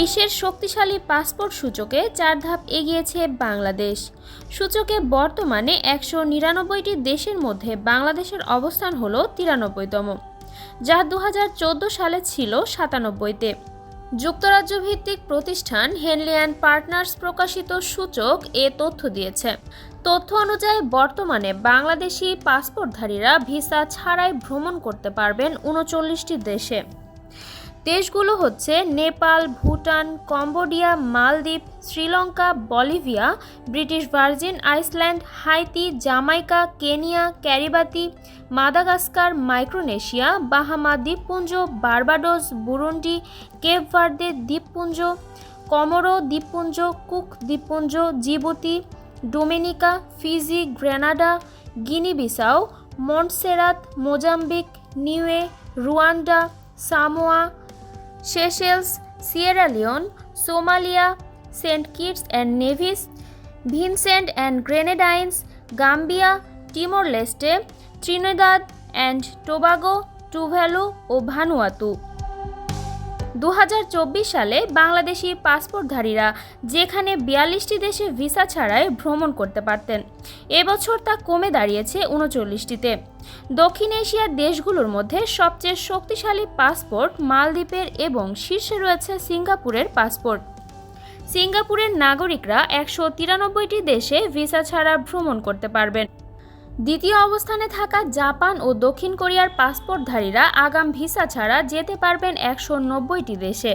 বিশ্বের শক্তিশালী পাসপোর্ট সূচকে চার ধাপ এগিয়েছে বাংলাদেশ। সূচকে বর্তমানে একশো নিরানব্বইটি দেশের মধ্যে বাংলাদেশের অবস্থান হল তিরানব্বইতম, যা দু হাজার চোদ্দ সালে ছিল সাতানব্বইতে। যুক্তরাজ্য ভিত্তিক প্রতিষ্ঠান হেনলি অ্যান্ড পার্টনার্স প্রকাশিত সূচক এ তথ্য দিয়েছে। তথ্য অনুযায়ী, বর্তমানে বাংলাদেশি পাসপোর্টধারীরা ভিসা ছাড়াই ভ্রমণ করতে পারবেন উনচল্লিশটি দেশে। দেশগুলো হচ্ছে নেপাল, ভুটান, কম্বোডিয়া, মালদ্বীপ, Sri Lanka, Bolivia, British Virgin, Iceland, Haiti, Jamaica, Kenya, Kiribati, Madagascar, Micronesia, Bahama দ্বীপপুঞ্জ, বার্বাডোস, বুরুন্ডি কেপভার্দে দ্বীপপুঞ্জ, কমোরো দ্বীপপুঞ্জ, কুক দ্বীপপুঞ্জ, Djibouti, Dominica, Fiji, Grenada, Guinea Bissau, Montserrat, Mozambique, Niue, Rwanda, Samoa Seychelles Sierra Leone Somalia Saint Kitts and Nevis Vincent and Grenadines Gambia Timor Leste Trinidad and Tobago Tuvalu O Vanuatu দু হাজার চব্বিশ সালে বাংলাদেশি পাসপোর্টধারীরা যেখানে বিয়াল্লিশটি দেশে visa ছাড়াই ভ্রমণ করতে পারতেন, এবছর তা কমে দাঁড়িয়েছে উনচল্লিশটিতে। দক্ষিণ এশিয়ার দেশগুলোর মধ্যে সবচেয়ে শক্তিশালী পাসপোর্ট মালদ্বীপের এবং শীর্ষে রয়েছে সিঙ্গাপুরের পাসপোর্ট। সিঙ্গাপুরের নাগরিকরা একশো তিরানব্বইটি দেশে ভিসা ছাড়া ভ্রমণ করতে পারবেন। দ্বিতীয় অবস্থানে থাকা জাপান ও দক্ষিণ কোরিয়ার পাসপোর্টধারীরা আগাম ভিসা ছাড়া যেতে পারবেন একশো নব্বইটি দেশে।